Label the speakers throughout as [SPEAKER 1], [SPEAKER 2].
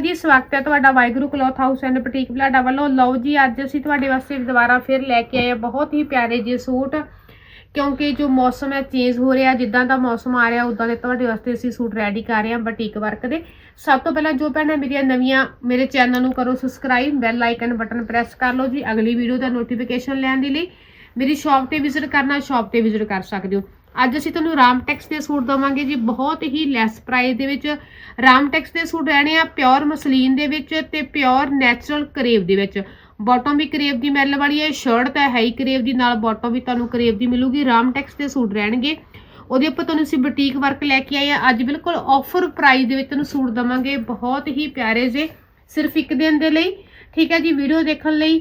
[SPEAKER 1] ਜੀ, ਸਵਾਗਤ ਹੈ ਤੁਹਾਡਾ Waheguru cloth house and boutique Balada ਵੱਲੋਂ। ਲਓ ਜੀ, ਅੱਜ ਅਸੀਂ ਤੁਹਾਡੇ ਵਾਸਤੇ ਦੁਬਾਰਾ ਫਿਰ ਲੈ ਕੇ ਆਏ ਹਾਂ ਬਹੁਤ ਹੀ ਪਿਆਰੇ ਜਿਹੇ ਸੂਟ, ਕਿਉਂਕਿ ਜੋ ਮੌਸਮ ਹੈ ਚੇਂਜ ਹੋ ਰਿਹਾ, ਜਿੱਦਾਂ ਦਾ ਮੌਸਮ ਆ ਰਿਹਾ ਉਦਾਂ ਦੇ ਤੁਹਾਡੇ ਵਾਸਤੇ ਅਸੀਂ ਸੂਟ ਰੈਡੀ ਕਰ ਰਹੇ ਹਾਂ ਬਟੀਕ ਵਰਕ ਦੇ। ਸਭ ਤੋਂ ਪਹਿਲਾਂ ਜੋ ਭੈਣਾਂ ਮੇਰੀਆਂ ਨਵੀਆਂ ਮੇਰੇ ਚੈਨਲ ਨੂੰ ਕਰੋ subscribe bell icon button press ਕਰ ਲਓ ਜੀ। ਅਗਲੀ ਵੀਡੀਓ ਦਾ ਨੋਟੀਫਿਕੇਸ਼ਨ ਲੈਣ ਦੇ ਲਈ ਮੇਰੀ ਸ਼ਾਪ ਤੇ ਵਿਜ਼ਿਟ ਕਰਨਾ ਸ਼ਾਪ ਤੇ ਵਿਜ਼ਿਟ ਕਰ ਸਕਦੇ ਹੋ। ਅੱਜ ਅਸੀਂ ਤੁਹਾਨੂੰ ਰਾਮ ਟੈਕਸ ਦੇ ਸੂਟ ਦਵਾਂਗੇ ਜੀ, ਬਹੁਤ ਹੀ ਲੈਸ ਪ੍ਰਾਈਸ ਦੇ ਵਿੱਚ। ਰਾਮ ਟੈਕਸ ਦੇ ਸੂਟ ਰਹਿਣੇ ਆ ਪਿਓਰ ਮਸਲੀਨ ਦੇ ਵਿੱਚ ਤੇ ਪਿਓਰ ਨੈਚੁਰਲ ਕਰੇਵ ਦੇ ਵਿੱਚ। ਬਾਟਮ ਵੀ ਕਰੇਵ ਦੀ ਮੈਲ ਵਾਲੀ ਹੈ ਸ਼ਰਟ ਤਾਂ ਹੈ ਹੀ ਕਰੇਵ ਦੀ, ਨਾਲ ਬਾਟਮ ਵੀ ਤੁਹਾਨੂੰ ਕਰੇਵ ਦੀ ਮਿਲੂਗੀ। ਰਾਮਟੈਕਸ ਦੇ ਸੂਟ ਰਹਿਣਗੇ। ਉਹਦੇ ਉੱਪਰ ਤੁਹਾਨੂੰ ਅਸੀਂ ਬੁਟੀਕ ਵਰਕ ਲੈ ਕੇ ਆਏ ਆ। ਅੱਜ ਬਿਲਕੁਲ ਆਫਰ ਪ੍ਰਾਈਸ ਦੇ ਵਿੱਚ ਤੁਹਾਨੂੰ ਸੂਟ ਦਵਾਂਗੇ। ਬਹੁਤ ਹੀ ਪਿਆਰੇ ਜੇ, ਸਿਰਫ ਇੱਕ ਦਿਨ ਦੇ ਲਈ। ਠੀਕ ਹੈ ਜੀ ਵੀਡੀਓ ਦੇਖਣ ਲਈ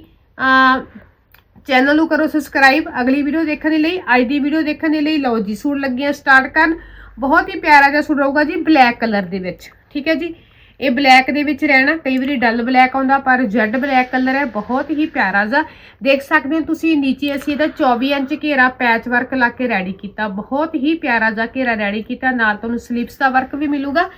[SPEAKER 1] ਚੈਨਲ ਨੂੰ ਕਰੋ ਸਬਸਕ੍ਰਾਈਬ ਅਗਲੀ ਵੀਡੀਓ ਦੇਖਣ ਦੇ ਲਈ, ਅੱਜ ਦੀ ਵੀਡੀਓ ਦੇਖਣ ਦੇ ਲਈ ਲਓ ਜੀ, ਸੂਟ ਲੱਗੀਆਂ ਸਟਾਰਟ ਕਰਨ। ਬਹੁਤ ਹੀ ਪਿਆਰਾ ਜਿਹਾ ਸੂਟ ਰਹੂਗਾ ਜੀ ਬਲੈਕ ਕਲਰ ਦੇ ਵਿੱਚ। ਠੀਕ ਹੈ ਜੀ? ਇਹ ਬਲੈਕ ਦੇ ਵਿੱਚ ਰਹਿਣਾ। ਕਈ ਵਾਰੀ ਡਲ ਬਲੈਕ ਆਉਂਦਾ, ਪਰ ਜੈਡ ਬਲੈਕ ਕਲਰ ਹੈ, ਬਹੁਤ ਹੀ ਪਿਆਰਾ ਜਿਹਾ। ਦੇਖ ਸਕਦੇ ਹੋ ਤੁਸੀਂ, ਨੀਚੇ ਅਸੀਂ ਇਹਦਾ 24 ਇੰਚ ਘੇਰਾ ਪੈਚ ਵਰਕ ਲਾ ਕੇ ਰੈਡੀ ਕੀਤਾ। ਬਹੁਤ ਹੀ ਪਿਆਰਾ ਜਿਹਾ ਘੇਰਾ ਰੈਡੀ ਕੀਤਾ। ਨਾਲ ਤੁਹਾਨੂੰ ਸਲੀਪਸ ਦਾ ਵਰਕ ਵੀ ਮਿਲੂਗਾ।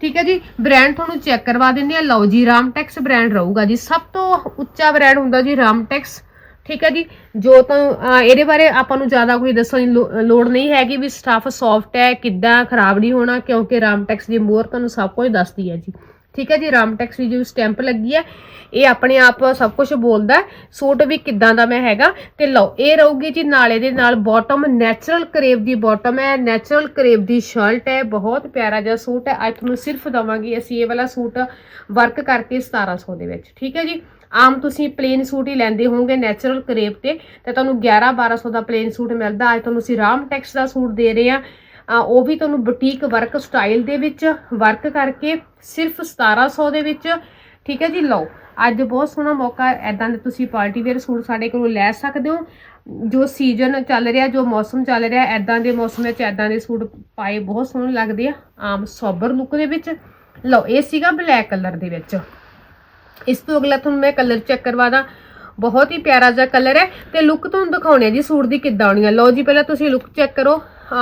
[SPEAKER 1] ਠੀਕ ਹੈ ਜੀ? ਬ੍ਰਾਂਡ ਤੁਹਾਨੂੰ ਚੈੱਕ ਕਰਵਾ ਦਿੰਦੇ ਆ ਲਓ ਜੀ ਰਾਮਟੈਕਸ ਬ੍ਰਾਂਡ ਰਹੂਗਾ ਜੀ। ਸਭ ਤੋਂ ਉੱਚਾ ਬ੍ਰਾਂਡ ਹੁੰਦਾ ਜੀ ਰਾਮਟੈਕਸ ਠੀਕ ਹੈ ਜੀ? ਜੋ ਤਾਂ ਇਹਦੇ ਬਾਰੇ ਆਪਾਂ ਨੂੰ ਜ਼ਿਆਦਾ ਕੋਈ ਦੱਸਣ ਦੀ ਲੋ- ਲੋੜ ਨਹੀਂ ਹੈਗੀ ਵੀ ਸਟਫ ਸੌਫਟ ਹੈ, ਕਿੱਦਾਂ ਖਰਾਬ ਨਹੀਂ ਹੋਣਾ, ਕਿਉਂਕਿ ਰਾਮਟੈਕਸ ਦੀ ਮੋਹਰ ਤੁਹਾਨੂੰ ਸਭ ਕੁਝ ਦੱਸਦੀ ਹੈ ਜੀ। ਠੀਕ ਹੈ ਜੀ? ਰਾਮਟੈਕਸ ਦੀ ਜੋ ਸਟੈਂਪ ਲੱਗੀ ਹੈ, ਇਹ ਆਪਣੇ ਆਪ ਸਭ ਕੁਝ ਬੋਲਦਾ ਸੂਟ ਵੀ ਕਿੱਦਾਂ ਦਾ ਮੈਂ ਹੈਗਾ, ਤੇ ਲਓ, ਇਹ ਰਹੂਗੀ ਜੀ ਨਾਲੇ ਦੇ ਨਾਲ ਬਾਟਮ ਨੈਚੁਰਲ ਕਰੇਵ ਦੀ ਬਾਟਮ ਹੈ ਨੈਚੁਰਲ ਕਰੇਵ ਦੀ ਸ਼ਰਟ ਹੈ, ਬਹੁਤ ਪਿਆਰਾ ਜਿਹਾ ਸੂਟ ਹੈ। ਅੱਜ ਤੁਹਾਨੂੰ ਸਿਰਫ ਦਵਾਂਗੇ ਅਸੀਂ ਇਹ ਵਾਲਾ ਸੂਟ ਵਰਕ ਕਰਕੇ 1700 ਦੇ ਵਿੱਚ। ਠੀਕ ਹੈ ਜੀ? ਆਮ ਤੁਸੀਂ ਪਲੇਨ ਸੂਟ ਹੀ ਲੈਂਦੇ ਹੋਵੋਗੇ ਨੈਚੁਰਲ ਕਰੇਪ ਤੇ, ਤਾਂ ਤੁਹਾਨੂੰ 11 1200 ਦਾ ਪਲੇਨ ਸੂਟ ਮਿਲਦਾ। ਅੱਜ ਤੁਹਾਨੂੰ ਅਸੀਂ ਰਾਮ ਟੈਕਸ ਦਾ ਸੂਟ ਦੇ ਰਹੇ ਆ, ਉਹ ਵੀ ਤੁਹਾਨੂੰ ਬੁਟੀਕ ਵਰਕ ਸਟਾਈਲ ਦੇ ਵਿੱਚ ਵਰਕ ਕਰਕੇ ਸਿਰਫ 1700 ਦੇ ਵਿੱਚ, ਠੀਕ ਹੈ ਜੀ? ਲਓ, ਅੱਜ ਬਹੁਤ ਸੋਹਣਾ ਮੌਕਾ ਐਦਾਂ ਦੇ ਤੁਸੀਂ ਪਾਰਟੀ ਵੇਅਰ ਸੂਟ ਸਾਡੇ ਕੋਲੋਂ ਲੈ ਸਕਦੇ ਹੋ। ਜੋ ਸੀਜ਼ਨ ਚੱਲ ਰਿਹਾ, ਜੋ ਮੌਸਮ ਚੱਲ ਰਿਹਾ ਐਦਾਂ ਦੇ ਮੌਸਮ ਵਿੱਚ ਐਦਾਂ ਦੇ ਸੂਟ ਪਾਏ ਬਹੁਤ ਸੋਹਣੇ ਲੱਗਦੇ ਆ, ਆਮ ਸੋਬਰ ਲੁੱਕ ਦੇ ਵਿੱਚ। ਲਓ, ਇਹ ਸੀਗਾ ਬਲੈਕ ਕਲਰ ਦੇ ਵਿੱਚ। ਇਸ ਤੋਂ ਅਗਲਾ ਤੁਹਾਨੂੰ ਮੈਂ ਕਲਰ ਚੈੱਕ ਕਰਵਾ ਦਾਂ ਬਹੁਤ ਹੀ ਪਿਆਰਾ ਜਿਹਾ ਕਲਰ ਹੈ ਤੇ ਲੁੱਕ ਤੁਹਾਨੂੰ ਦਿਖਾਉਣੀ ਹੈ ਜੀ ਸੂਟ ਦੀ ਕਿੱਦਾਂ ਆਉਣੀ ਹੈ ਲਓ ਜੀ, ਪਹਿਲਾਂ ਤੁਸੀਂ ਲੁੱਕ ਚੈੱਕ ਕਰੋ।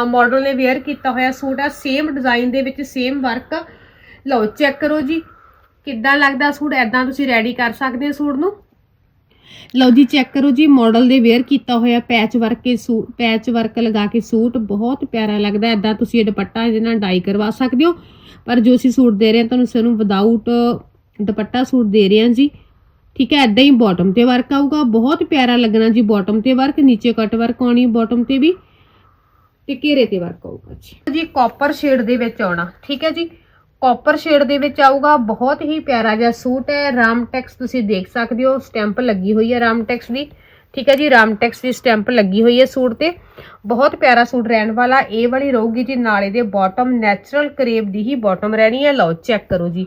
[SPEAKER 1] ਮਾਡਲ ਨੇ ਵੇਅਰ ਕੀਤਾ ਹੋਇਆ ਸੂਟ ਆ ਸੇਮ ਡਿਜ਼ਾਈਨ ਦੇ ਵਿੱਚ ਸੇਮ ਵਰਕ ਲਓ ਚੈੱਕ ਕਰੋ ਜੀ, ਕਿੱਦਾਂ ਲੱਗਦਾ ਸੂਟ? ਐਦਾਂ ਤੁਸੀਂ ਰੈਡੀ ਕਰ ਸਕਦੇ ਹੋ ਸੂਟ ਨੂੰ। ਲਓ ਜੀ ਚੈੱਕ ਕਰੋ ਜੀ ਮਾਡਲ ਦੇ ਵੇਅਰ ਕੀਤਾ ਹੋਇਆ ਪੈਚ ਵਰਕ ਕੇ ਸੂਟ ਪੈਚ ਵਰਕ ਲਗਾ ਕੇ ਸੂਟ ਬਹੁਤ ਪਿਆਰਾ ਲੱਗਦਾ। ਐਦਾਂ ਤੁਸੀਂ ਇਹ ਦੁਪੱਟਾ ਇਹਦੇ ਨਾਲ ਡਾਈ ਕਰਵਾ ਸਕਦੇ ਹੋ। ਪਰ ਜੋ ਅਸੀਂ ਸੂਟ ਦੇ ਰਹੇ ਹਾਂ, ਤੁਹਾਨੂੰ ਸਾਨੂੰ ਵਿਦਆਊਟ ਦੁਪੱਟਾ ਸੂਟ ਦੇ ਰਹੇ ਹਾਂ ਜੀ। ਠੀਕ ਹੈ ਐਦਾਂ ਹੀ ਬਾਟਮ ਤੇ ਵਰਕ ਆਊਗਾ। ਬਹੁਤ ਪਿਆਰਾ ਲੱਗਣਾ ਜੀ ਬਾਟਮ ਤੇ ਵਰਕ ਨੀਚੇ ਕੱਟ ਵਰਕ ਆਉਣੀ ਬਾਟਮ ਤੇ ਵੀ। ਤੇ ਘੇਰੇ ਤੇ ਵਰਕ ਆਊਗਾ ਜੀ। ਜੀ ਕਾਪਰ ਸ਼ੇਡ ਦੇ ਵਿੱਚ ਆਉਣਾ। ਠੀਕ ਹੈ ਜੀ ਕਾਪਰ ਸ਼ੇਡ ਦੇ ਵਿੱਚ ਆਊਗਾ। ਬਹੁਤ ਹੀ ਪਿਆਰਾ ਜਿਹਾ ਸੂਟ ਹੈ। ਰਾਮ ਟੈਕਸ ਤੁਸੀਂ ਦੇਖ ਸਕਦੇ ਹੋ ਸਟੈਂਪ ਲੱਗੀ ਹੋਈ ਹੈ ਰਾਮ ਟੈਕਸ ਦੀ। ਠੀਕ ਹੈ ਜੀ, ਰਾਮ ਟੈਕਸ ਦੀ ਸਟੈਂਪ ਲੱਗੀ ਹੋਈ ਹੈ ਸੂਟ ਤੇ। ਬਹੁਤ ਪਿਆਰਾ ਸੂਟ ਰਹਿਣ ਵਾਲਾ, ਇਹ ਵਾਲੀ ਰਹੂਗੀ ਜੀ, ਨਾਲੇ ਦੇ ਬਾਟਮ ਨੈਚੁਰਲ ਕਰੇਬ ਦੀ ਹੀ ਬਾਟਮ ਰਹਿਣੀ ਹੈ। ਲਓ ਚੈੱਕ ਕਰੋ ਜੀ।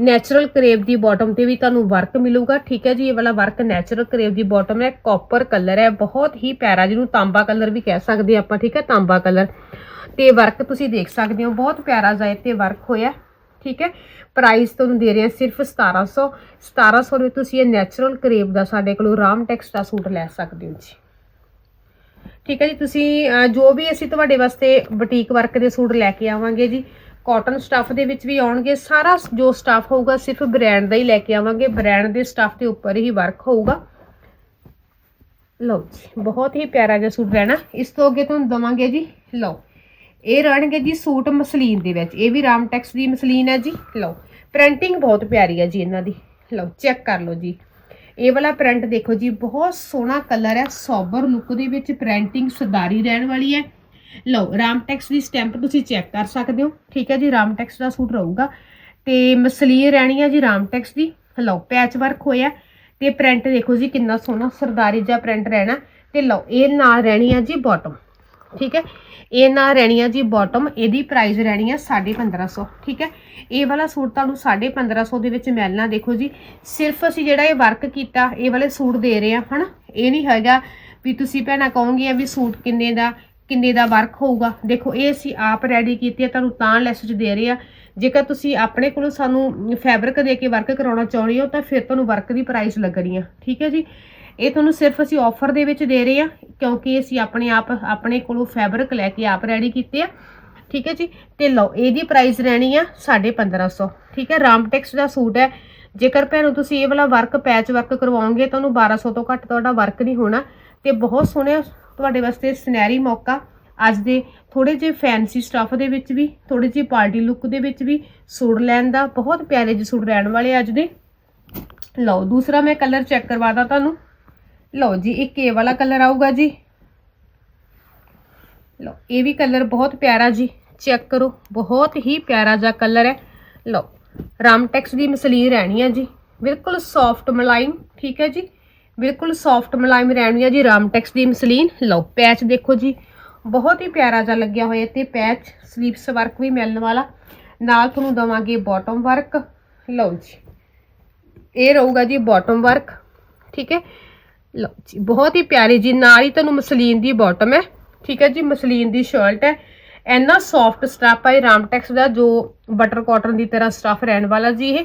[SPEAKER 1] ਨੈਚੁਰਲ ਕਰੇਵ ਦੀ ਬਾਟਮ ਤੇ ਵੀ ਤੁਹਾਨੂੰ ਵਰਕ ਮਿਲੂਗਾ। ਠੀਕ ਹੈ ਜੀ, ਇਹ ਵਾਲਾ ਵਰਕ ਨੈਚੁਰਲ ਕਰੇਵ ਦੀ ਬਾਟਮ ਹੈ ਕਾਪਰ ਕਲਰ ਹੈ, ਬਹੁਤ ਹੀ ਪਿਆਰਾ ਜਿਹਨੂੰ ਤਾਂਬਾ ਕਲਰ ਵੀ ਕਹਿ ਸਕਦੇ ਆਪਾਂ, ਠੀਕ ਹੈ, ਤਾਂਬਾ ਕਲਰ ਤੇ ਵਰਕ ਤੁਸੀਂ ਦੇਖ ਸਕਦੇ ਹੋ, ਬਹੁਤ ਪਿਆਰਾ ਜਿਹਾ ਤੇ ਵਰਕ ਹੋਇਆ, ਠੀਕ ਹੈ। ਪ੍ਰਾਈਸ ਤੁਹਾਨੂੰ ਦੇ ਰਹੇ ਹਾਂ ਸਿਰਫ 1700 1700 ਦੇ ਵਿੱਚ ਤੁਸੀਂ ਇਹ ਨੈਚੁਰਲ ਕਰੇਵ ਦਾ ਸਾਡੇ ਕੋਲੋਂ ਰਾਮਟੈਕਸ ਦਾ ਸੂਟ ਲੈ ਸਕਦੇ ਹੋ ਜੀ। ਠੀਕ ਹੈ ਜੀ, ਤੁਸੀਂ ਜੋ ਵੀ ਅਸੀਂ ਤੁਹਾਡੇ ਵਾਸਤੇ ਬੁਟੀਕ ਵਰਕ ਦੇ ਸੂਟ ਲੈ ਕੇ ਆਵਾਂਗੇ ਜੀ ਕਾਟਨ ਸਟੱਫ ਦੇ ਵਿੱਚ ਵੀ ਆਉਣਗੇ। ਸਾਰਾ ਜੋ ਸਟੱਫ ਹੋਊਗਾ ਸਿਰਫ ਬ੍ਰਾਂਡ ਦਾ ਹੀ ਲੈ ਕੇ ਆਵਾਂਗੇ। ਬ੍ਰਾਂਡ ਦੇ ਸਟੱਫ ਦੇ ਉੱਪਰ ਹੀ ਵਰਕ ਹੋਊਗਾ। ਲਓ ਜੀ, ਬਹੁਤ ਹੀ ਪਿਆਰਾ ਜਿਹਾ ਸੂਟ ਰਹਿਣਾ। ਇਸ ਤੋਂ ਅੱਗੇ ਤੁਹਾਨੂੰ ਦਵਾਂਗੇ ਜੀ, ਲਓ, ਇਹ ਰਹਿਣਗੇ ਜੀ ਸੂਟ ਮਸਲੀਨ ਦੇ ਵਿੱਚ। ਇਹ ਵੀ ਰਾਮ ਟੈਕਸ ਦੀ ਮਸਲੀਨ ਹੈ ਜੀ, ਲਓ ਪ੍ਰਿੰਟਿੰਗ ਬਹੁਤ ਪਿਆਰੀ ਹੈ ਜੀ ਇਹਨਾਂ ਦੀ। ਲਓ ਚੈੱਕ ਕਰ ਲਓ ਜੀ। ਇਹ ਵਾਲਾ ਪ੍ਰਿੰਟ ਦੇਖੋ ਜੀ, ਬਹੁਤ ਸੋਹਣਾ ਕਲਰ ਹੈ। ਸੋਬਰ ਲੁੱਕ ਦੇ ਵਿੱਚ ਪ੍ਰਿੰਟਿੰਗ ਸਰਦਾਰੀ ਰਹਿਣ ਵਾਲੀ ਹੈ। ਲਓ, ਰਾਮ ਟੈਕਸ ਦੀ ਸਟੈਂਪ ਤੁਸੀਂ ਚੈੱਕ ਕਰ ਸਕਦੇ ਹੋ। ਠੀਕ ਹੈ ਜੀ, ਰਾਮ ਟੈਕਸ ਦਾ ਸੂਟ ਰਹੂਗਾ। ਤੇ ਮਸਲੀਨ ਰਹਿਣੀ ਹੈ ਜੀ ਰਾਮ ਟੈਕਸ ਦੀ। ਲਓ, ਪੈਚ ਵਰਕ ਹੋਇਆ। ਤੇ ਪ੍ਰਿੰਟ ਦੇਖੋ ਜੀ, ਕਿੰਨਾ ਸੋਹਣਾ ਸਰਦਾਰੀ ਜਿਹਾ ਪ੍ਰਿੰਟ ਰਹਿਣਾ। ਤੇ ਲਓ, ਇਹ ਨਾਲ ਰਹਿਣੀ ਹੈ ਜੀ ਬਾਟਮ ਠੀਕ ਹੈ, ਇਹ ਨਾਲ ਰਹਿਣੀ ਹੈ ਜੀ ਬਾਟਮ ਇਹਦੀ ਪ੍ਰਾਈਸ ਰਹਿਣੀ ਹੈ 1550 ਠੀਕ ਹੈ, ਇਹ ਵਾਲਾ ਸੂਟ ਤੁਹਾਨੂੰ 1550 ਦੇ ਵਿੱਚ ਮਿਲਣਾ। ਦੇਖੋ ਜੀ, ਸਿਰਫ ਅਸੀਂ ਜਿਹੜਾ ਇਹ ਵਰਕ ਕੀਤਾ, ਇਹ ਵਾਲੇ ਸੂਟ ਦੇ ਰਹੇ ਹਾਂ ਹਨਾ? ਇਹ ਨਹੀਂ ਹੈਗਾ ਵੀ ਤੁਸੀਂ ਭੈਣਾਂ ਆ ਵੀ ਸੂਟ ਕਿੰਨੇ ਦਾ ਕਿੰਨੇ ਦਾ ਵਰਕ ਹੋਊਗਾ? ਦੇਖੋ, ਇਹ ਅਸੀਂ ਆਪ ਰੈਡੀ ਕੀਤੀ ਹੈ, ਤੁਹਾਨੂੰ ਤਾਂ ਲੈਸ 'ਚ ਦੇ ਰਹੇ ਆ ਜੇਕਰ ਤੁਸੀਂ ਆਪਣੇ ਕੋਲੋਂ ਸਾਨੂੰ ਫੈਬਰਿਕ ਦੇ ਕੇ ਵਰਕ ਕਰਾਉਣਾ ਚਾਹੁੰਦੇ ਹੋ, ਤਾਂ ਫਿਰ ਤੁਹਾਨੂੰ ਵਰਕ ਦੀ ਪ੍ਰਾਈਸ ਲੱਗਣੀ ਆ। ਠੀਕ ਹੈ ਜੀ? ਇਹ ਤੁਹਾਨੂੰ ਸਿਰਫ ਅਸੀਂ ਆਫਰ ਦੇ ਵਿੱਚ ਦੇ ਰਹੇ ਆ ਕਿਉਂਕਿ ਅਸੀਂ ਆਪਣੇ ਆਪ, ਆਪਣੇ ਕੋਲੋਂ ਫੈਬਰਿਕ ਲੈ ਕੇ ਆਪ ਰੈਡੀ ਕੀਤੇ ਆ। ਠੀਕ ਹੈ ਜੀ? ਤੇ ਲਓ, ਇਹਦੀ ਪ੍ਰਾਈਸ ਰਹਿਣੀ ਆ 1550 ਠੀਕ ਹੈ? ਰਾਮਟੈਕਸ ਦਾ ਸੂਟ ਹੈ। ਜੇਕਰ ਭੈਣੋ, ਤੁਸੀਂ ਇਹ ਵਾਲਾ ਵਰਕ ਪੈਚ ਵਰਕ ਕਰਵਾਓਗੇ, ਤੁਹਾਨੂੰ 1200 ਤੋਂ ਘੱਟ ਤੁਹਾਡਾ ਵਰਕ ਨਹੀਂ ਹੋਣਾ। ਤੇ ਬਹੁਤ ਸੋਹਣਾ ਤੁਹਾਡੇ ਵਾਸਤੇ ਸੁਨਹਿਰੀ ਮੌਕਾ। ਅੱਜ ਦੇ ਥੋੜੇ ਜਿਹੇ ਫੈਂਸੀ ਸਟੱਫ ਦੇ ਵਿੱਚ ਵੀ ਥੋੜੀ ਜਿਹੇ ਪਾਰਟੀ ਲੁੱਕ ਦੇ ਵਿੱਚ ਵੀ ਸੂਟ ਲੈਣ ਦਾ ਬਹੁਤ ਪਿਆਰੇ ਜਿਹੇ ਸੂਟ ਰਹਿਣ ਵਾਲੇ ਅੱਜ ਦੇ। ਲਓ, ਦੂਸਰਾ ਮੈਂ ਕਲਰ ਚੈੱਕ ਕਰਵਾਦਾ ਤੁਹਾਨੂੰ। ਲਓ ਜੀ, ਇੱਕ ਇਹ ਵਾਲਾ ਕਲਰ ਆਊਗਾ ਜੀ। ਲਓ, ਇਹ ਵੀ ਕਲਰ ਬਹੁਤ ਪਿਆਰਾ ਜੀ। ਚੈੱਕ ਕਰੋ, ਬਹੁਤ ਹੀ ਪਿਆਰਾ ਜਿਹਾ ਕਲਰ ਹੈ। ਲਓ, ਰਾਮਟੈਕਸ ਦੀ ਮਸਲੀਨ ਰਹਿਣੀ ਹੈ ਜੀ। ਬਿਲਕੁਲ ਸੌਫਟ ਮਲਾਈਮ ਠੀਕ ਹੈ ਜੀ। ਬਿਲਕੁਲ ਸੌਫਟ ਮਲਾਈਮ ਰਹਿਣਗੀਆਂ ਜੀ ਰਾਮਟੈਕਸ ਦੀ ਮਸਲੀਨ। ਲਓ ਪੈਚ ਦੇਖੋ ਜੀ। ਬਹੁਤ ਹੀ ਪਿਆਰਾ ਜਿਹਾ ਲੱਗਿਆ ਹੋਇਆ ਤੇ ਪੈਚ ਸਲੀਵਸ ਵਰਕ ਵੀ ਮਿਲਣ ਵਾਲਾ। ਨਾਲ ਤੁਹਾਨੂੰ ਦਵਾਂਗੇ ਬਾਟਮ ਵਰਕ ਲਓ ਜੀ, ਇਹ ਰਹੂਗਾ ਜੀ ਬਾਟਮ ਵਰਕ ਠੀਕ ਹੈ? ਲਓ ਜੀ, ਬਹੁਤ ਹੀ ਪਿਆਰੀ ਜੀ, ਨਾਲ ਹੀ ਤੁਹਾਨੂੰ ਮਸਲੀਨ ਦੀ ਬਾਟਮ ਹੈ, ਠੀਕ ਹੈ ਜੀ? ਮਸਲੀਨ ਦੀ ਸ਼ਰਟ ਹੈ। ਇੰਨਾ ਸੌਫਟ ਸਟਫ ਹੈ ਰਾਮਟੈਕਸ ਦਾ, ਜੋ ਬਟਰ ਕਾਟਨ ਦੀ ਤਰ੍ਹਾਂ ਸਟਫ ਰਹਿਣ ਵਾਲਾ ਜੀ ਇਹ।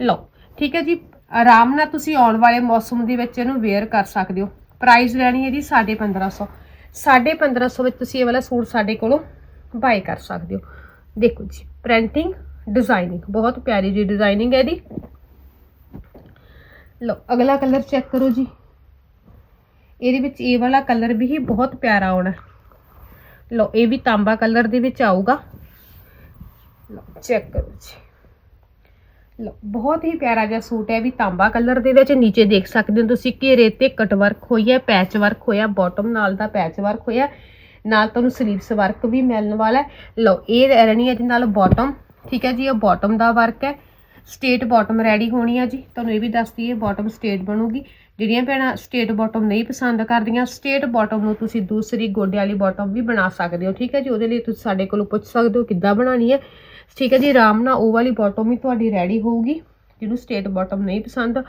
[SPEAKER 1] ਲਓ, ਠੀਕ ਹੈ ਜੀ? ਆਰਾਮ ਨਾਲ ਤੁਸੀਂ ਆਉਣ ਵਾਲੇ ਮੌਸਮ ਦੇ ਵਿੱਚ ਇਹਨੂੰ ਵੇਅਰ ਕਰ ਸਕਦੇ ਹੋ। ਪ੍ਰਾਈਸ ਲੈਣੀ ਹੈ ਜੀ 1550 1550 ਵਿੱਚ ਤੁਸੀਂ ਇਹ ਵਾਲਾ ਸੂਟ ਸਾਡੇ ਕੋਲੋਂ ਬਾਏ ਕਰ ਸਕਦੇ ਹੋ। ਦੇਖੋ ਜੀ ਪ੍ਰਿੰਟਿੰਗ ਡਿਜ਼ਾਈਨਿੰਗ ਬਹੁਤ ਪਿਆਰੀ ਜੀ ਡਿਜ਼ਾਈਨਿੰਗ ਹੈ ਇਹਦੀ। ਲਓ, ਅਗਲਾ ਕਲਰ ਚੈੱਕ ਕਰੋ ਜੀ। ਇਹਦੇ ਵਿੱਚ ਇਹ ਵਾਲਾ ਕਲਰ ਵੀ ਹੀ ਬਹੁਤ ਪਿਆਰਾ ਆਉਣਾ। ਲਓ, ਇਹ ਵੀ ਤਾਂਬਾ ਕਲਰ ਦੇ ਵਿੱਚ ਆਊਗਾ। ਲਓ ਚੈੱਕ ਕਰੋ ਜੀ। ਲਓ, ਬਹੁਤ ਹੀ ਪਿਆਰਾ ਜਿਹਾ ਸੂਟ ਹੈ ਵੀ ਤਾਂਬਾ ਕਲਰ ਦੇ ਵਿੱਚ ਨੀਚੇ ਦੇਖ ਸਕਦੇ ਹੋ ਤੁਸੀਂ, ਘੇਰੇ ਤੇ ਕਟ ਵਰਕ ਹੋਈ ਹੈ, ਪੈਚ ਵਰਕ ਹੋਇਆ ਬਾਟਮ ਨਾਲ ਦਾ ਪੈਚ ਵਰਕ ਹੋਇਆ, ਨਾਲ ਤੁਹਾਨੂੰ ਸਲੀਵਸ ਵਰਕ ਵੀ ਮਿਲਣ ਵਾਲਾ ਹੈ। ਲਓ, ਇਹ ਰਹਿਣੀ ਹੈ ਜੀ ਨਾਲ ਬਾਟਮ ਠੀਕ ਹੈ ਜੀ, ਇਹ ਬਾਟਮ ਦਾ ਵਰਕ ਹੈ। ਸਟੇਟ ਬਾਟਮ ਰੈਡੀ ਹੋਣੀ ਆ ਜੀ, ਤੁਹਾਨੂੰ ਇਹ ਵੀ ਦੱਸ ਦਈਏ ਬਾਟਮ ਸਟੇਟ ਬਣੂਗੀ। ਜਿਹੜੀਆਂ ਭੈਣਾਂ ਸਟੇਟ ਬਾਟਮ ਨਹੀਂ ਪਸੰਦ ਕਰਦੀਆਂ ਸਟੇਟ ਬਾਟਮ ਨੂੰ ਤੁਸੀਂ ਦੂਸਰੀ ਗੋਡੇ ਵਾਲੀ ਬਾਟਮ ਵੀ ਬਣਾ ਸਕਦੇ ਹੋ, ਠੀਕ ਹੈ ਜੀ, ਉਹਦੇ ਲਈ ਤੁਸੀਂ ਸਾਡੇ ਕੋਲੋਂ ਪੁੱਛ ਸਕਦੇ ਹੋ ਕਿੱਦਾਂ ਬਣਾਉਣੀ ਹੈ। ਠੀਕ ਹੈ ਜੀ, ਆਰਾਮ ਨਾਲ ਉਹ ਵਾਲੀ ਬਾਟਮ ਵੀ ਤੁਹਾਡੀ ਰੈਡੀ ਹੋਊਗੀ, ਜਿਹਨੂੰ ਸਟੇਟ ਬਾਟਮ ਨਹੀਂ ਪਸੰਦ।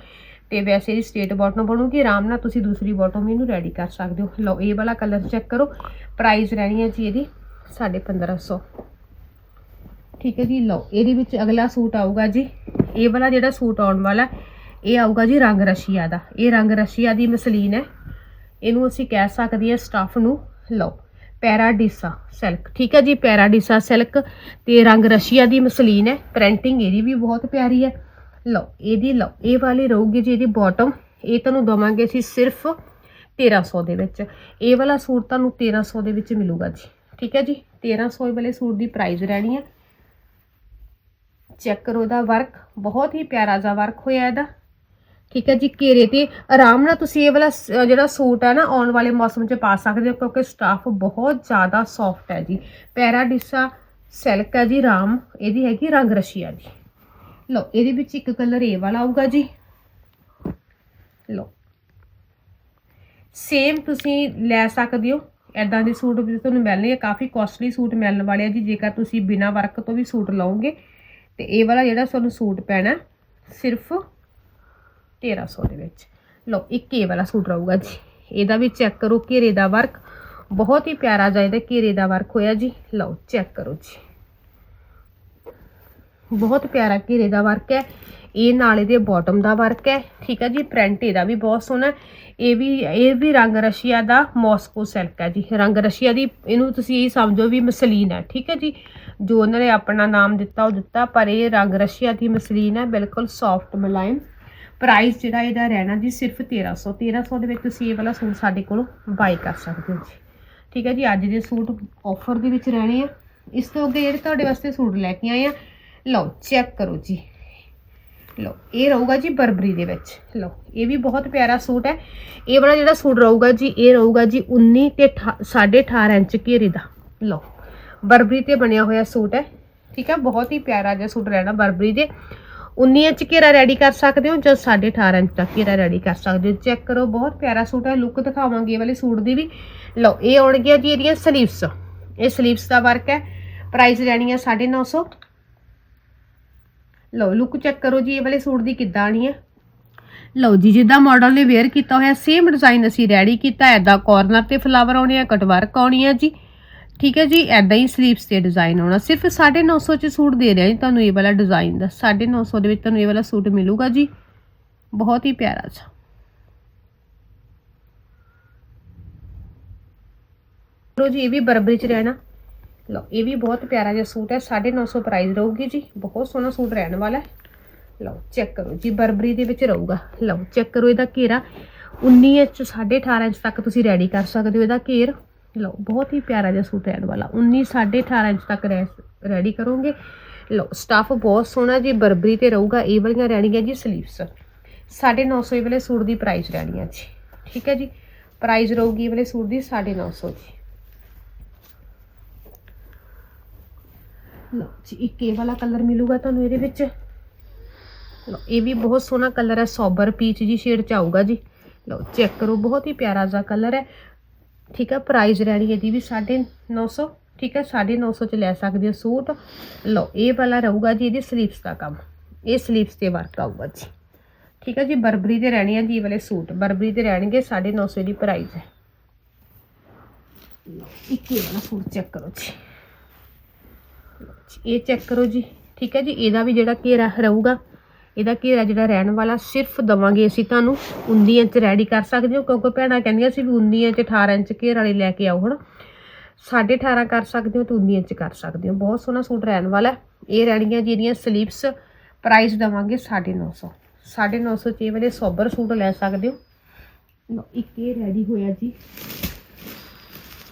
[SPEAKER 1] ਤੇ ਵੈਸੇ ਹੀ ਸਟੇਟ ਬਾਟਮ ਬਣੂਗੀ, ਆਰਾਮ ਨਾਲ ਤੁਸੀਂ ਦੂਸਰੀ ਬਾਟਮ ਵੀ ਇਹਨੂੰ ਰੈਡੀ ਕਰ ਸਕਦੇ ਹੋ। ਲਓ, ਇਹ ਵਾਲਾ ਕਲਰ ਚੈੱਕ ਕਰੋ। ਪ੍ਰਾਈਸ ਰਹਿਣੀ ਹੈ ਜੀ ਇਹਦੀ 1550 ਠੀਕ ਹੈ ਜੀ, ਲਓ, ਇਹਦੇ ਵਿੱਚ ਅਗਲਾ ਸੂਟ ਆਊਗਾ ਜੀ। ਇਹ ਵਾਲਾ ਜਿਹੜਾ ਸੂਟ ਆਉਣ ਵਾਲਾ, ਇਹ ਆਊਗਾ ਜੀ ਰੰਗ ਰਸ਼ੀਆ ਦਾ। ਇਹ ਰੰਗ ਰਸ਼ੀਆ ਦੀ ਮਸਲੀਨ ਹੈ। ਇਹਨੂੰ ਅਸੀਂ ਕਹਿ ਸਕਦੇ ਹਾਂ ਸਟਫ ਨੂੰ। ਲਓ ਪੈਰਾਡੀਸਾ ਸਿਲਕ, ਠੀਕ ਹੈ ਜੀ, ਪੈਰਾਡੀਸਾ ਸਿਲਕ ਤੇ ਰੰਗ ਰਸ਼ੀਆ ਦੀ ਮਸਲੀਨ ਹੈ, ਪ੍ਰਿੰਟਿੰਗ ਇਹਦੀ ਵੀ ਬਹੁਤ ਪਿਆਰੀ ਹੈ। ਲਓ, ਇਹਦੀ, ਲਓ, ਇਹ ਵਾਲੀ ਰਹੂਗੀ ਜੀ ਇਹਦੀ ਬਾਟਮ ਇਹ ਤੁਹਾਨੂੰ ਦਵਾਂਗੇ ਅਸੀਂ ਸਿਰਫ 1300 ਦੇ ਵਿੱਚ। ਇਹ ਵਾਲਾ ਸੂਟ ਤੁਹਾਨੂੰ 1300 ਦੇ ਵਿੱਚ ਮਿਲੂਗਾ ਜੀ, ਠੀਕ ਹੈ ਜੀ 1300 ਵਾਲੇ ਸੂਟ ਦੀ ਪ੍ਰਾਈਸ ਰਹਿਣੀ ਹੈ। ਚੈੱਕ ਕਰੋ ਇਹਦਾ ਵਰਕ ਬਹੁਤ ਹੀ ਪਿਆਰਾ ਜਿਹਾ ਵਰਕ ਹੋਇਆ ਇਹਦਾ। ਠੀਕ ਹੈ ਜੀ, ਘੇਰੇ ਤੇ। ਆਰਾਮ ਨਾਲ ਤੁਸੀਂ ਇਹ ਵਾਲਾ ਸ- ਜਿਹੜਾ ਸੂਟ ਹੈ ਨਾ, ਆਉਣ ਵਾਲੇ ਮੌਸਮ 'ਚ ਪਾ ਸਕਦੇ ਹੋ, ਕਿਉਂਕਿ ਸਟਾਫ ਬਹੁਤ ਜ਼ਿਆਦਾ ਸੌਫਟ ਹੈ ਜੀ। ਪੈਰਾਡੀਸਾ ਸਿਲਕ ਹੈ ਜੀ, ਰਾਮ, ਇਹਦੀ ਹੈਗੀ ਰੰਗ ਰਸ਼ੀਆ ਦੀ ਲਓ, ਇਹਦੇ ਵਿੱਚ ਇੱਕ ਕਲਰ ਇਹ ਵਾਲਾ ਆਊਗਾ ਜੀ। ਲਓ। ਸੇਮ ਤੁਸੀਂ ਲੈ ਸਕਦੇ ਹੋ ਐਦਾਂ ਦੇ ਸੂਟ ਵੀ ਤੁਹਾਨੂੰ ਮਿਲਣਗੇ, ਕਾਫੀ ਕੋਸਟਲੀ ਸੂਟ ਮਿਲਣ ਵਾਲੇ ਆ ਜੀ, ਜੇਕਰ ਤੁਸੀਂ ਬਿਨਾ ਵਰਕ ਤੋਂ ਵੀ ਸੂਟ ਲਓਗੇ। ਤੇ ਇਹ ਵਾਲਾ ਜਿਹੜਾ ਤੁਹਾਨੂੰ ਸੂਟ ਪੈਣਾ, ਸਿਰਫ 1300 ਦੇ ਵਿੱਚ। ਲਓ, ਇੱਕ ਇਹ ਵਾਲਾ ਸੂਟ ਰਹੂਗਾ ਜੀ। ਇਹਦਾ ਵੀ ਚੈੱਕ ਕਰੋ, ਘੇਰੇ ਦਾ ਵਰਕ ਬਹੁਤ ਹੀ ਪਿਆਰਾ ਜਿਹਾ ਇਹਦਾ ਘੇਰੇ ਦਾ ਵਰਕ ਹੋਇਆ ਜੀ। ਲਓ ਚੈੱਕ ਕਰੋ ਜੀ। ਬਹੁਤ ਪਿਆਰਾ ਘੇਰੇ ਦਾ ਵਰਕ ਹੈ। ਇਹ ਨਾਲ ਇਹਦੇ ਬਾਟਮ ਦਾ ਵਰਕ ਹੈ। ਠੀਕ ਹੈ ਜੀ ਪ੍ਰਿੰਟ ਇਹਦਾ ਵੀ ਬਹੁਤ ਸੋਹਣਾ ਇਹ ਵੀ ਇਹ ਵੀ ਰੰਗ ਰਸ਼ੀਆ ਦਾ ਮੋਸਕੋ ਸਿਲਕ ਹੈ ਜੀ। ਰੰਗ ਰਸ਼ੀਆ ਦੀ ਇਹਨੂੰ ਤੁਸੀਂ ਇਹ ਸਮਝੋ ਵੀ ਮਸਲੀਨ ਹੈ। ਠੀਕ ਹੈ ਜੀ, ਜੋ ਉਹਨਾਂ ਨੇ ਆਪਣਾ ਨਾਮ ਦਿੱਤਾ, ਉਹ ਦਿੱਤਾ, ਪਰ ਇਹ ਰੰਗ ਰਸ਼ੀਆ ਦੀ ਮਸਲੀਨ ਹੈ। ਬਿਲਕੁਲ ਸੌਫਟ ਮੁਲਾਇਮ ਪ੍ਰਾਈਸ ਜਿਹੜਾ ਇਹਦਾ ਰਹਿਣਾ ਜੀ ਸਿਰਫ 1300 1300 ਦੇ ਵਿੱਚ ਤੁਸੀਂ ਇਹ ਵਾਲਾ ਸੂਟ ਸਾਡੇ ਕੋਲੋਂ ਬਾਈ ਕਰ ਸਕਦੇ ਹੋ ਜੀ। ਠੀਕ ਹੈ ਜੀ, ਅੱਜ ਦੇ ਸੂਟ ਆਫਰ ਦੇ ਵਿੱਚ ਰਹਿਣੇ ਆ। ਇਸ ਤੋਂ ਅੱਗੇ ਜਿਹੜੇ ਤੁਹਾਡੇ ਵਾਸਤੇ ਸੂਟ ਲੈ ਕੇ ਆਏ ਆ, ਲਓ ਚੈੱਕ ਕਰੋ ਜੀ। ਲਓ, ਇਹ ਰਹੂਗਾ ਜੀ ਬਰਬਰੀ ਦੇ ਵਿੱਚ। ਲਓ, ਇਹ ਵੀ ਬਹੁਤ ਪਿਆਰਾ ਸੂਟ ਹੈ। ਇਹ ਵਾਲਾ ਜਿਹੜਾ ਸੂਟ ਰਹੂਗਾ ਜੀ, ਇਹ ਰਹੂਗਾ ਜੀ 19 ਤੇ 18.5 ਇੰਚ ਘੇਰੇ ਦਾ। ਲਓ, ਬਰਬਰੀ ਤੇ ਬਣਿਆ ਹੋਇਆ ਸੂਟ ਹੈ। ਠੀਕ ਹੈ, ਬਹੁਤ ਹੀ ਪਿਆਰਾ ਜਿਹਾ ਸੂਟ ਰਹਿਣਾ ਬਰਬਰੀ ਦੇ। 19 ਇੰਚ ਘੇਰਾ ਰੈਡੀ ਕਰ ਸਕਦੇ ਹੋ ਜਾਂ 18.5 ਇੰਚ ਦਾ ਘੇਰਾ ਰੈਡੀ ਕਰ ਸਕਦੇ ਹੋ। ਚੈੱਕ ਕਰੋ, ਬਹੁਤ ਪਿਆਰਾ ਸੂਟ ਹੈ। ਲੁੱਕ ਦਿਖਾਵਾਂਗੇ ਇਹ ਵਾਲੇ ਸੂਟ ਦੀ ਵੀ। ਲਓ, ਇਹ ਆਉਣਗੀਆਂ ਜੀ ਇਹਦੀਆਂ ਸਲੀਵਸ ਇਹ ਸਲੀਵਸ ਦਾ ਵਰਕ ਹੈ। ਪ੍ਰਾਈਸ ਰਹਿਣੀ ਹੈ 950 ਲਓ ਲੁੱਕ ਚੈੱਕ ਕਰੋ ਜੀ ਇਹ ਵਾਲੇ ਸੂਟ ਦੀ ਕਿੱਦਾਂ ਆਣੀ ਹੈ। ਲਓ ਜੀ, ਜਿੱਦਾਂ ਮਾਡਲ ਨੇ ਵੇਅਰ ਕੀਤਾ ਹੋਇਆ ਸੇਮ ਡਿਜ਼ਾਈਨ ਅਸੀਂ ਰੈਡੀ ਕੀਤਾ। ਐਦਾਂ ਕਾਰਨਰ ਤੇ ਫਲਾਵਰ ਆਉਣੇ ਆ ਕਟ ਵਰਕ ਆਉਣੀ ਹੈ ਜੀ। ਠੀਕ ਹੈ ਜੀ ਐਦਾਂ ਹੀ ਸਲੀਵਸ ਤੇ ਡਿਜ਼ਾਈਨ ਆਉਣਾ ਸਿਰਫ 950 ਚ ਸੂਟ ਦੇ ਰਿਹਾ ਜੀ, ਤੁਹਾਨੂੰ ਇਹ ਵਾਲਾ ਡਿਜ਼ਾਈਨ ਦਾ। 950 ਦੇ ਵਿੱਚ ਤੁਹਾਨੂੰ ਇਹ ਵਾਲਾ ਸੂਟ ਮਿਲੂਗਾ ਜੀ। ਬਹੁਤ ਹੀ ਪਿਆਰਾ ਜਿਹਾ। ਲੋ ਜੀ, ਇਹ ਵੀ ਬਰਬਰੀ ਚ ਰਹਿਣਾ। ਲਓ, ਇਹ ਵੀ ਬਹੁਤ ਪਿਆਰਾ ਜਿਹਾ ਸੂਟ ਹੈ। 950 ਪ੍ਰਾਈਸ ਰਹੂਗੀ ਜੀ। ਬਹੁਤ ਸੋਹਣਾ ਸੂਟ ਰਹਿਣ ਵਾਲਾ ਹੈ। ਲਓ ਚੈੱਕ ਕਰੋ ਜੀ, ਬਰਬਰੀ ਦੇ ਵਿੱਚ ਰਹੂਗਾ। ਲਓ ਚੈੱਕ ਕਰੋ ਇਹਦਾ ਘੇਰਾ। 19 ਇੰਚ 18.5 ਇੰਚ ਤੱਕ ਤੁਸੀਂ ਰੈਡੀ ਕਰ ਸਕਦੇ ਹੋ ਇਹਦਾ ਘੇਰ। ਲਓ, ਬਹੁਤ ਹੀ ਪਿਆਰਾ ਜਿਹਾ ਸੂਟ ਰਹਿਣ ਵਾਲਾ। 19 18.5 ਇੰਚ ਤੱਕ ਰੈਡੀ ਕਰੋਗੇ। ਲਓ ਸਟਫ ਬਹੁਤ ਸੋਹਣਾ ਜੀ, ਬਰਬਰੀ ਤੇ ਰਹੂਗਾ, ਇਹ ਵਾਲੀਆਂ ਰਹਿਣਗੀਆਂ ਜੀ ਸਲੀਵਸ 950 ਵਾਲੇ ਸੂਟ ਦੀ ਪ੍ਰਾਈਸ ਰਹਿਣੀ ਹੈ ਜੀ। ਠੀਕ ਹੈ ਜੀ? ਪ੍ਰਾਈਸ ਰਹੂਗੀ ਇਹ ਵਾਲੇ ਸੂਟ ਦੀ 950 ਜੀ। ਲਓ ਜੀ, ਇੱਕ ਇਹ ਵਾਲਾ ਕਲਰ ਮਿਲੂਗਾ ਤੁਹਾਨੂੰ ਇਹਦੇ ਵਿੱਚ। ਲਓ, ਇਹ ਵੀ ਬਹੁਤ ਸੋਹਣਾ ਕਲਰ ਹੈ, ਸੋਬਰ ਪੀਚ ਜੀ ਸ਼ੇਡ ਚ ਆਊਗਾ ਜੀ। ਲਓ ਚੈੱਕ ਕਰੋ, ਬਹੁਤ ਹੀ ਪਿਆਰਾ ਜਿਹਾ ਕਲਰ ਹੈ। ਠੀਕ ਹੈ ਪ੍ਰਾਈਸ ਰਹਿਣੀ ਇਹਦੀ ਵੀ 950 ਠੀਕ ਹੈ 950 ਚ ਲੈ ਸਕਦੇ ਹੋ ਸੂਟ। ਲਓ ਇਹ ਵਾਲਾ ਰਹੂਗਾ ਜੀ ਇਹਦੀ ਸਲੀਵਸ ਦਾ ਕੰਮ। ਇਹ ਸਲੀਵਸ ਤੇ ਵਰਕ ਆਊਗਾ ਜੀ। ਠੀਕ ਹੈ ਜੀ ਬਰਬਰੀ ਦੇ ਰਹਿਣੀ ਹੈ ਜੀ ਇਹ ਵਾਲੇ ਸੂਟ। ਬਰਬਰੀ ਦੇ ਰਹਿਣਗੇ 950 ਦੀ ਪ੍ਰਾਈਸ ਹੈ। ਇੱਕ ਇਹ ਵਾਲਾ ਸੂਟ ਚੈੱਕ ਕਰੋ ਜੀ। ਜੀ, ਇਹ ਚੈੱਕ ਕਰੋ ਜੀ। ਠੀਕ ਹੈ ਜੀ ਇਹਦਾ ਵੀ ਜਿਹੜਾ ਘੇਰਾ ਰਹੂਗਾ ਇਹਦਾ ਘੇਰਾ ਜਿਹੜਾ ਰਹਿਣ ਵਾਲਾ ਸਿਰਫ ਦਵਾਂਗੇ ਅਸੀਂ ਤੁਹਾਨੂੰ 19 ਇੰਚ ਰੈਡੀ ਕਰ ਸਕਦੇ ਹੋ, ਕਿਉਂਕਿ ਭੈਣਾਂ ਕਹਿੰਦੀਆਂ ਸੀ ਵੀ 19 ਇੰਚ 18 ਇੰਚ ਘੇਰ ਵਾਲੇ ਲੈ ਕੇ ਆਓ ਹੁਣ 18.5 ਕਰ ਸਕਦੇ ਹੋ ਤੇ 19 ਇੰਚ ਕਰ ਸਕਦੇ ਹੋ। ਬਹੁਤ ਸੋਹਣਾ ਸੂਟ ਰਹਿਣ ਵਾਲਾ ਹੈ। ਇਹ ਰਹਿਣੀਆਂ ਜਿਹੜੀਆਂ ਸਲੀਵਸ ਪ੍ਰਾਈਸ ਦਵਾਂਗੇ 950 950 ਚ ਇਹ ਵਾਲੇ ਸੋਬਰ ਸੂਟ ਲੈ ਸਕਦੇ ਹੋ। ਇੱਕ ਇਹ ਰੈਡੀ ਹੋਇਆ ਜੀ।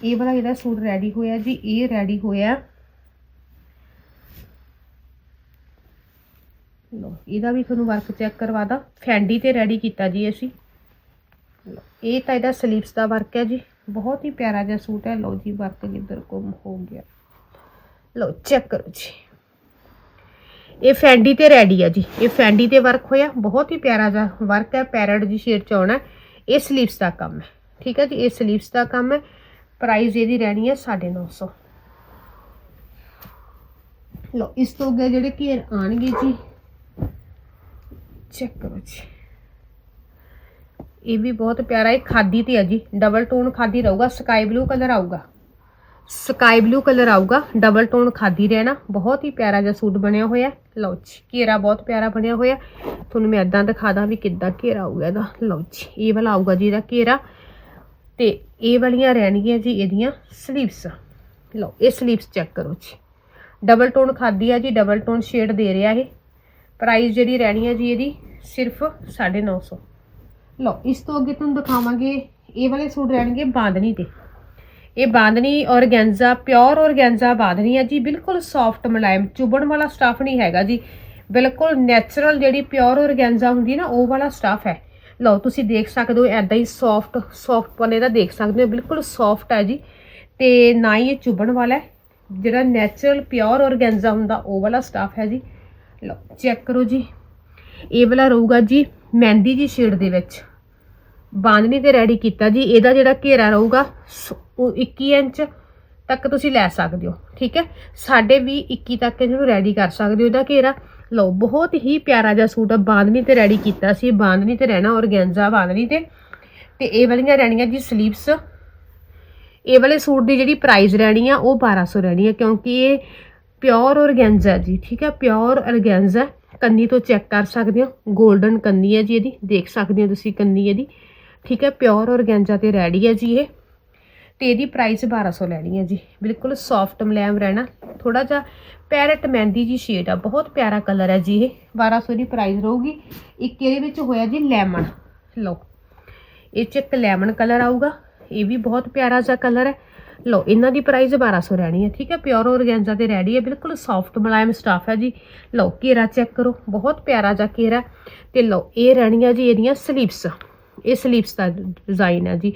[SPEAKER 1] ਇਹ ਵਾਲਾ ਜਿਹੜਾ ਸੂਟ ਰੈਡੀ ਹੋਇਆ ਜੀ, ਇਹ ਰੈਡੀ ਹੋਇਆ। ਲਓ ਇਹਦਾ ਵੀ ਤੁਹਾਨੂੰ ਵਰਕ ਚੈੱਕ ਕਰਵਾਦਾ ਫੈਂਡੀ ਤੇ ਰੈਡੀ ਕੀਤਾ ਜੀ ਅਸੀਂ। ਲਓ, ਇਹ ਤਾਂ ਇਹਦਾ ਸਲੀਵਸ ਦਾ ਵਰਕ ਹੈ ਜੀ। ਬਹੁਤ ਹੀ ਪਿਆਰਾ ਜਿਹਾ ਸੂਟ ਹੈ। ਲਓ ਜੀ ਵਰਕ ਕਿੱਧਰ ਗੁੰਮ ਹੋ ਗਿਆ। ਲਓ ਚੈੱਕ ਕਰੋ ਜੀ। ਇਹ ਫੈਂਡੀ ਤੇ ਰੈਡੀ ਹੈ ਜੀ। ਇਹ ਫੈਂਡੀ ਤੇ ਵਰਕ ਹੋਇਆ। ਬਹੁਤ ਹੀ ਪਿਆਰਾ ਜਿਹਾ ਵਰਕ ਹੈ। ਪੈਰਟ ਦੀ ਸ਼ੇਡ ਚ ਆਉਣਾ। ਇਹ ਸਲੀਵਸ ਦਾ ਕੰਮ ਹੈ। ਠੀਕ ਹੈ ਜੀ ਇਹ ਸਲੀਵਸ ਦਾ ਕੰਮ ਹੈ। ਪ੍ਰਾਈਸ ਇਹਦੀ ਰਹਿਣੀ ਹੈ 950 ਲਓ ਇਸ ਤੋਂ ਅੱਗੇ ਜਿਹੜੇ ਘੇਰ ਆਣਗੇ ਜੀ ਚੈੱਕ ਕਰੋ ਜੀ। ਇਹ ਵੀ ਬਹੁਤ ਪਿਆਰਾ ਇਹ ਖਾਦੀ ਤੇ ਹੈ ਜੀ। ਡਬਲ ਟੋਨ ਖਾਦੀ ਰਹੂਗਾ ਸਕਾਈ ਬਲੂ ਕਲਰ ਆਊਗਾ। ਸਕਾਈ ਬਲੂ ਕਲਰ ਆਊਗਾ ਡਬਲ ਟੋਨ ਖਾਦੀ ਰਹਿਣਾ ਬਹੁਤ ਹੀ ਪਿਆਰਾ ਜਿਹਾ ਸੂਟ ਬਣਿਆ ਹੋਇਆ। ਹੈ। ਲਓ ਜੀ, ਘੇਰਾ ਬਹੁਤ ਪਿਆਰਾ ਬਣਿਆ ਹੋਇਆ। ਤੁਹਾਨੂੰ ਮੈਂ ਇਦਾਂ ਦਿਖਾ ਦਾਂ ਵੀ ਕਿੱਦਾਂ ਘੇਰਾ ਆਊਗਾ ਇਹਦਾ। ਲਓ ਜੀ, ਇਹ ਵਾਲਾ ਆਊਗਾ ਜੀ ਇਹਦਾ ਘੇਰਾ। ਤੇ ਇਹ ਵਾਲੀਆਂ ਰਹਿਣਗੀਆਂ ਜੀ ਇਹਦੀਆਂ ਸਲੀਵਸ ਲਓ, ਇਹ ਸਲੀਵਸ ਚੈੱਕ ਕਰੋ ਜੀ। ਡਬਲ ਟੋਨ ਖਾਦੀ ਆ ਜੀ ਡਬਲ ਟੋਨ ਸ਼ੇਡ ਦੇ ਰਿਹਾ ਇਹ। ਪ੍ਰਾਈਸ ਜਿਹੜੀ ਰਹਿਣੀ ਹੈ ਜੀ ਇਹਦੀ ਸਿਰਫ 950 ਲਓ ਇਸ ਤੋਂ ਅੱਗੇ ਤੁਹਾਨੂੰ ਦਿਖਾਵਾਂਗੇ ਇਹ ਵਾਲੇ ਸੂਟ ਰਹਿਣਗੇ ਬਾਂਦਨੀ ਤੇ ਇਹ bandhani organza pure organza bandhani ਹੈ ਜੀ ਬਿਲਕੁਲ ਸੌਫਟ ਮੁਲਾਇਮ ਚੁਬਣ ਵਾਲਾ ਸਟਫ ਨਹੀਂ ਹੈਗਾ ਜੀ। ਬਿਲਕੁਲ ਨੈਚੁਰਲ ਜਿਹੜੀ ਪਿਓਰ ਔਰਗੈਂਜ਼ਾ ਹੁੰਦੀ ਹੈ ਨਾ ਉਹ ਵਾਲਾ ਸਟਫ ਹੈ। ਲਓ ਤੁਸੀਂ ਦੇਖ ਸਕਦੇ ਹੋ ਐਦਾਂ ਹੀ ਸੌਫਟ ਸੌਫਟ ਵਾਲੇ ਦਾ ਦੇਖ ਸਕਦੇ ਹੋ ਬਿਲਕੁਲ ਸੌਫਟ ਹੈ ਜੀ। ਤੇ ਨਾ ਹੀ ਇਹ ਚੁਬਣ ਵਾਲਾ ਜਿਹੜਾ ਨੈਚੁਰਲ ਪਿਓਰ ਔਰਗੈਂਜ਼ਾ ਹੁੰਦਾ ਉਹ ਵਾਲਾ ਸਟਫ ਹੈ ਜੀ। ਲਓ ਚੈੱਕ ਕਰੋ ਜੀ। ਇਹ ਵਾਲਾ ਰਹੂਗਾ ਜੀ ਮਹਿੰਦੀ ਜੀ ਸ਼ੇਡ ਦੇ ਵਿੱਚ। ਬਾਂਦਨੀ ਤੇ ਰੈਡੀ ਕੀਤਾ ਜੀ। ਇਹਦਾ ਜਿਹੜਾ ਘੇਰਾ ਰਹੂਗਾ ਸ- ਉਹ 21 ਇੰਚ ਤੱਕ ਤੁਸੀਂ ਲੈ ਸਕਦੇ ਹੋ, ਠੀਕ ਹੈ? ਸਾਡੇ ਵੀ 21 ਤੱਕ ਇਹਨੂੰ ਰੈਡੀ ਕਰ ਸਕਦੇ ਹੋ ਇਹਦਾ ਘੇਰਾ। ਲਓ, ਬਹੁਤ ਹੀ ਪਿਆਰਾ ਜਿਹਾ ਸੂਟ ਆ। ਬਾਂਦਨੀ ਤੇ ਰੈਡੀ ਕੀਤਾ ਸੀ। ਬਾਂਦਨੀ ਤੇ ਰਹਿਣਾ ਔਰਗੈਂਜ਼ਾ ਬਾਂਦਨੀ ਤੇ। ਤੇ ਇਹ ਵਾਲੀਆਂ ਰਹਿਣੀਆਂ ਜੀ ਸਲੀਵਸ। ਇਹ ਵਾਲੇ ਸੂਟ ਦੀ ਜਿਹੜੀ ਪ੍ਰਾਈਸ ਰਹਿਣੀ ਆ, ਉਹ 1200 ਰਹਿਣੀ ਆ, ਕਿਉਂਕਿ ਇਹ ਪਿਓਰ ਔਰਗੈਂਜ਼ਾ ਜੀ, ਠੀਕ ਹੈ? Pure organza. ਕੰਨੀ ਤੋਂ ਚੈੱਕ ਕਰ ਸਕਦੇ ਹੋ। 골ਡਨ ਕੰਨੀ ਹੈ ਜੀ ਇਹਦੀ। ਦੇਖ ਸਕਦੇ ਹੋ ਤੁਸੀਂ ਕੰਨੀ ਇਹਦੀ। ਠੀਕ ਹੈ, ਪਿਓਰ ਔਰਗੈਂਜ਼ਾ ਤੇ ਰੈਡੀ ਹੈ ਜੀ ਇਹ। ਤੇ ਇਹਦੀ ਪ੍ਰਾਈਸ 1200 ਲੈਣੀ ਹੈ ਜੀ। ਬਿਲਕੁਲ ਸੌਫਟ ਮਲੈਮ ਰਹਿਣਾ। ਥੋੜਾ ਜਿਹਾ ਪੈਰਟ ਮਹਿੰਦੀ ਜੀ ਸ਼ੇਡ ਆ। ਬਹੁਤ ਪਿਆਰਾ ਕਲਰ ਹੈ ਜੀ ਇਹ। 1200 ਦੀ ਪ੍ਰਾਈਸ ਰਹੂਗੀ। ਇੱਕ ਇਹਦੇ ਵਿੱਚ ਹੋਇਆ ਜੀ ਲੈਮਨ। ਲਓ, ਇਹ ਚ ਇੱਕ ਲੈਮਨ ਕਲਰ ਆਊਗਾ। ਇਹ ਵੀ ਬਹੁਤ ਪਿਆਰਾ ਜਿਹਾ ਕਲਰ ਹੈ। ਲਓ, ਇਹਨਾਂ ਦੀ ਪ੍ਰਾਈਸ 1200 ਰਹਿਣੀ ਹੈ, ਠੀਕ ਹੈ? ਪਿਓਰ ਔਰਗੈਂਜ਼ਾ ਤੇ ਰੈਡੀ ਹੈ, ਬਿਲਕੁਲ ਸੌਫਟ ਮੁਲਾਇਮ ਸਟਾਫ ਹੈ ਜੀ। ਲਓ, ਘੇਰਾ ਚੈੱਕ ਕਰੋ, ਬਹੁਤ ਪਿਆਰਾ ਜਿਹਾ ਘੇਰਾ ਤੇ ਲਓ, ਇਹ ਰਹਿਣੀਆਂ ਜੀ ਇਹਦੀਆਂ ਸਲੀਵਸ ਇਹ ਸਲੀਵਸ ਦਾ ਡਿਜ਼ਾਈਨ ਹੈ ਜੀ।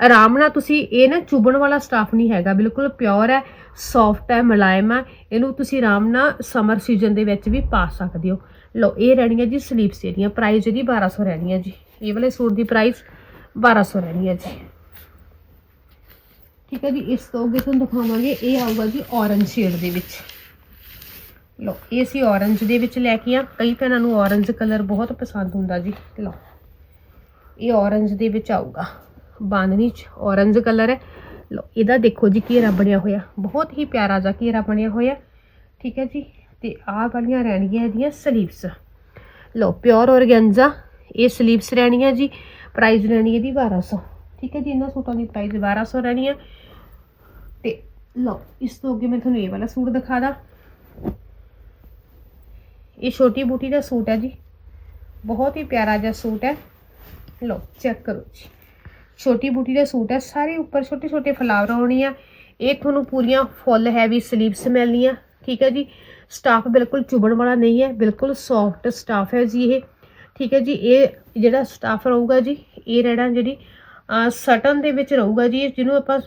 [SPEAKER 1] ਆਰਾਮ ਨਾਲ ਤੁਸੀਂ ਇਹ ਨਾ ਚੁਬਣ ਵਾਲਾ ਸਟਾਫ ਨਹੀਂ ਹੈਗਾ, ਬਿਲਕੁਲ ਪਿਓਰ ਹੈ ਸੌਫਟ ਹੈ, ਮੁਲਾਇਮ ਹੈ। ਇਹਨੂੰ ਤੁਸੀਂ ਆਰਾਮ ਨਾਲ ਸਮਰ ਸੀਜ਼ਨ ਦੇ ਵਿੱਚ ਵੀ ਪਾ ਸਕਦੇ ਹੋ। ਲਓ, ਇਹ ਰਹਿਣੀਆਂ ਜੀ ਸਲੀਵਸ ਇਹਦੀਆਂ। ਪ੍ਰਾਈਸ ਇਹਦੀ 1200 ਰਹਿਣੀ ਹੈ ਜੀ। ਇਹ ਵਾਲੇ ਸੂਟ ਦੀ ਪ੍ਰਾਈਸ 1200 ਰਹਿਣੀ ਹੈ ਜੀ। ਠੀਕ ਹੈ ਜੀ, ਇਸ ਤੋਂ ਅੱਗੇ ਤੁਹਾਨੂੰ ਦਿਖਾਵਾਂਗੇ, ਇਹ ਆਊਗਾ ਜੀ ਔਰੰਜ ਸ਼ੇਡ ਦੇ ਵਿੱਚ। ਲਓ, ਇਹ ਅਸੀਂ ਔਰੰਜ ਦੇ ਵਿੱਚ ਲੈ ਕੇ ਆ। ਕਈ ਭੈਣਾਂ ਨੂੰ ਔਰੰਜ ਕਲਰ ਬਹੁਤ ਪਸੰਦ ਹੁੰਦਾ ਜੀ। ਲਓ, ਇਹ ਔਰੰਜ ਦੇ ਵਿੱਚ ਆਊਗਾ। ਬਾਂਦਨੀ ਚ ਔਰੰਜ ਕਲਰ ਹੈ। ਲਓ, ਇਹਦਾ ਦੇਖੋ ਜੀ ਘੇਰਾ ਬਣਿਆ ਹੋਇਆ। ਬਹੁਤ ਹੀ ਪਿਆਰਾ ਜਿਹਾ ਘੇਰਾ ਬਣਿਆ ਹੋਇਆ। ਠੀਕ ਹੈ ਜੀ, ਤੇ ਆਹ ਵਾਲੀਆਂ ਰਹਿਣਗੀਆਂ ਇਹਦੀਆਂ ਸਲੀਵਸ ਲਓ ਪਿਓਰ ਔਰਗੈਂਜ਼ਾ ਇਹ ਸਲੀਵਸ ਰਹਿਣੀਆਂ ਜੀ। ਪ੍ਰਾਈਸ ਰਹਿਣੀ ਇਹਦੀ 1200 ਠੀਕ ਹੈ ਜੀ, ਇਹਨਾਂ ਸੂਟਾਂ ਦੀ ਪ੍ਰਾਈਸ 1200 ਰਹਿਣੀ ਹੈ ਲਓ, ਇਸ ਤੋਂ ਅੱਗੇ ਮੈਂ ਤੁਹਾਨੂੰ ਇਹ ਵਾਲਾ ਸੂਟ ਦਿਖਾ ਦਾਂ। ਇਹ ਛੋਟੀ ਬੂਟੀ ਦਾ ਸੂਟ ਹੈ ਜੀ। ਬਹੁਤ ਹੀ ਪਿਆਰਾ ਜਿਹਾ ਸੂਟ ਹੈ। ਲਓ ਚੈੱਕ ਕਰੋ ਜੀ। ਛੋਟੀ ਬੂਟੀ ਦਾ ਸੂਟ ਹੈ। ਸਾਰੇ ਉੱਪਰ ਛੋਟੇ ਛੋਟੇ ਫਲਾਵਰ ਆਉਣੀ ਆ। ਇਹ ਤੁਹਾਨੂੰ ਪੂਰੀਆਂ ਫੁੱਲ ਹੈਵੀ ਸਲੀਵਸ ਮਿਲਣੀਆਂ। ਠੀਕ ਹੈ ਜੀ। ਸਟਾਫ ਬਿਲਕੁਲ ਚੁਬਣ ਵਾਲਾ ਨਹੀਂ ਹੈ। ਬਿਲਕੁਲ ਸੌਫਟ ਸਟਾਫ ਹੈ ਜੀ ਇਹ। ਠੀਕ ਹੈ ਜੀ। ਇਹ ਜਿਹੜਾ ਸਟਾਫ ਰਹੂਗਾ ਜੀ, ਇਹ ਰਹਿਣਾ ਜਿਹੜੀ ਸਟਨ ਦੇ ਵਿੱਚ ਰਹੂਗਾ ਜੀ। ਜਿਹਨੂੰ ਆਪਾਂ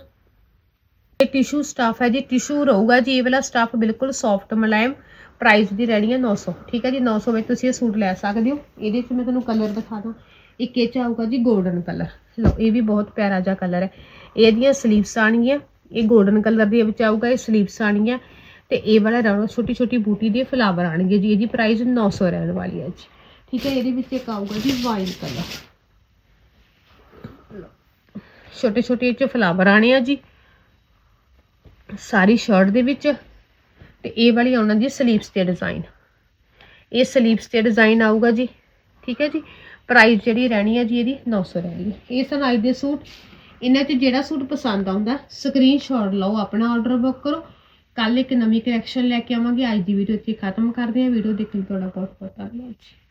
[SPEAKER 1] ਇਹ ਟਿਸ਼ੂ ਸਟਾਫ ਹੈ ਜੀ। ਟਿਸ਼ੂ ਰਹੂਗਾ ਜੀ, ਇਹ ਵਾਲਾ ਸਟਾਫ ਬਿਲਕੁਲ ਸੌਫਟ ਮੁਲਾਇਮ ਪ੍ਰਾਈਸ ਦੀ ਰਹਿਣੀ ਹੈ 900 ਠੀਕ ਹੈ ਜੀ 900 ਵਿੱਚ ਤੁਸੀਂ ਇਹ ਸੂਟ ਲੈ ਸਕਦੇ ਹੋ। ਇਹਦੇ 'ਚ ਮੈਂ ਤੁਹਾਨੂੰ ਕਲਰ ਦਿਖਾ ਦਾਂ ਇੱਕ ਇਹ 'ਚ ਆਊਗਾ ਜੀ 골ਡਨ ਕਲਰ ਲਓ, ਇਹ ਵੀ ਬਹੁਤ ਪਿਆਰਾ ਜਿਹਾ ਕਲਰ ਹੈ। ਇਹਦੀਆਂ ਸਲੀਵਸ ਆਣਗੀਆਂ ਇਹ 골ਡਨ ਕਲਰ ਦੇ ਵਿੱਚ ਆਊਗਾ, ਇਹ ਸਲੀਵਸ ਆਣਗੀਆਂ ਤੇ ਇਹ ਵਾਲਾ ਰਾਉਣਾ ਛੋਟੀ ਛੋਟੀ ਬੂਟੀ ਦੇ ਫਲਾਵਰ ਆਣਗੇ ਜੀ। ਇਹਦੀ ਪ੍ਰਾਈਸ 900 ਰਹਿਣ ਵਾਲੀ ਹੈ ਜੀ। ਠੀਕ ਹੈ, ਇਹਦੇ ਵਿੱਚ ਇੱਕ ਆਊਗਾ ਜੀ ਵਾਈਨ ਕਲਰ ਛੋਟੇ ਛੋਟੇ ਇਹ 'ਚ ਫਲਾਵਰ ਆਣੇ ਆ ਜੀ। ਸਾਰੀ ਸ਼ਰਟ ਦੇ ਵਿੱਚ ਤੇ ਇਹ ਵਾਲੀ ਆਉਣਾ ਜੀ ਸਲੀਵਸ ਤੇ ਡਿਜ਼ਾਈਨ ਇਹ ਸਲੀਵਸ ਤੇ ਡਿਜ਼ਾਈਨ ਆਊਗਾ ਜੀ, ਠੀਕ ਹੈ ਜੀ? ਪ੍ਰਾਈਸ ਜਿਹੜੀ ਰਹਿਣੀ ਹੈ ਜੀ ਇਹਦੀ 900 ਰਹਿਣੀ ਹੈ ਇਹ ਸਨ ਅੱਜ ਦੇ ਸੂਟ। ਇਹਨਾਂ 'ਚ ਜਿਹੜਾ ਸੂਟ ਪਸੰਦ ਆਉਂਦਾ ਸਕਰੀਨਸ਼ਾਟ ਲਓ ਆਪਣਾ ਆਰਡਰ ਬੁੱਕ ਕਰੋ। ਕੱਲ ਇੱਕ ਨਵੀਂ ਕਲੈਕਸ਼ਨ ਲੈ ਕੇ ਆਵਾਂਗੇ। ਅੱਜ ਦੀ ਵੀਡੀਓ ਇੱਥੇ ਖਤਮ ਕਰਦੇ ਹਾਂ। ਵੀਡੀਓ ਦੇਖਣ ਲਈ ਤੁਹਾਡਾ ਬਹੁਤ ਬਹੁਤ ਧੰਨਵਾਦ ਜੀ।